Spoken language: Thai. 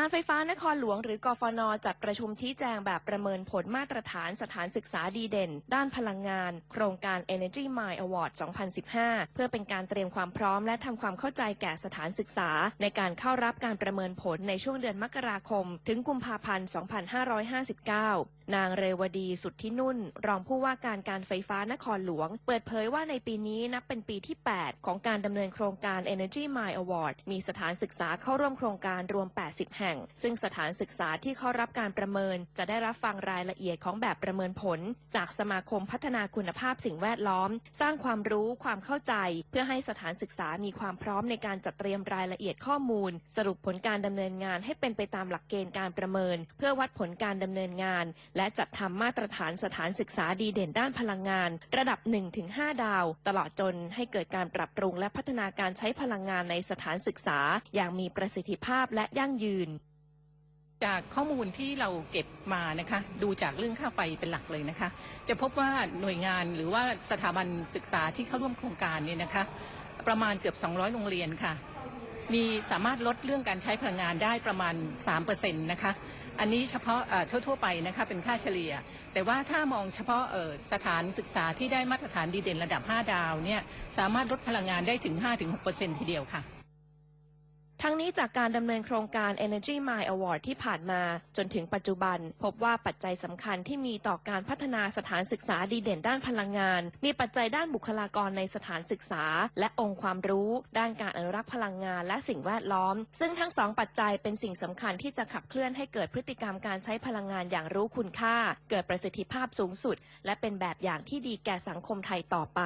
การไฟฟ้านครหลวงหรือกฟน จัดประชุมชี้แจงแบบประเมินผลมาตรฐานสถานศึกษาดีเด่น ด้านพลังงาน โครงการ Energy Mile Award 2015 เพื่อเป็นการเตรียมความพร้อมและทำความเข้าใจแก่สถานศึกษา ในการเข้ารับการประเมินผลในช่วงเดือนมกราคม ถึงกุมภาพันธ์ 2559นางเรวดีสุทธินุ่น รองผู้ว่าการการไฟฟ้านครหลวง เปิดเผยว่าในปีนี้นับเป็นปีที่ 8 ของการดำเนินโครงการ Energy Mile Award มีสถานศึกษาเข้าร่วมโครงการรวม 80 แห่งซึ่งสถานศึกษาที่เข้ารับการประเมิน จะได้รับฟังรายละเอียดของแบบประเมินผล จากสมาคมพัฒนาคุณภาพสิ่งแวดล้อม สร้างความรู้ความเข้าใจ เพื่อให้สถานศึกษามีความพร้อมในการจัดเตรียมรายละเอียดข้อมูล สรุปผลการดำเนินงานให้เป็นไปตามหลักเกณฑ์การประเมิน เพื่อวัดผลการดำเนินงาน และจัดทำมาตรฐานสถานศึกษาดีเด่นด้านพลังงาน ระดับ 1-5 ดาว ตลอดจนให้เกิดการปรับปรุงและพัฒนาการใช้พลังงานในสถานศึกษา อย่างมีประสิทธิภาพและยั่งยืน จากข้อมูลที่เราเก็บมานะคะดูจากเรื่องค่าไฟเป็นหลักเลยนะคะ จะพบว่าหน่วยงานหรือว่าสถาบันศึกษาที่เข้าร่วมโครงการเนี่ยนะคะ ประมาณเกือบ 200 โรงเรียนค่ะ มีสามารถลดเรื่องการใช้พลังงานได้ประมาณ 3%นะคะ อันนี้เฉพาะทั่วๆไปนะคะเป็นค่าเฉลี่ย แต่ว่าถ้ามองเฉพาะสถานศึกษาที่ได้มาตรฐานดีเด่นระดับ 5 ดาวเนี่ยสามารถลดพลังงานได้ถึง 5-6%ทีเดียวค่ะ ทั้งนี้จากการดำเนินโครงการ Energy Mile Award ที่ผ่านมา จนถึงปัจจุบัน พบว่าปัจจัยสำคัญที่มีต่อการพัฒนาสถานศึกษาดีเด่นด้านพลังงาน มีปัจจัยด้านบุคลากรในสถานศึกษา และองค์ความรู้ ด้านการอนุรักษ์พลังงานและสิ่งแวดล้อม ซึ่งทั้งสองปัจจัยเป็นสิ่งสำคัญที่จะขับเคลื่อนให้เกิดพฤติกรรมการใช้พลังงานอย่างรู้คุณค่า เกิดประสิทธิภาพสูงสุด และเป็นแบบอย่างที่ดีแก่สังคมไทยต่อไป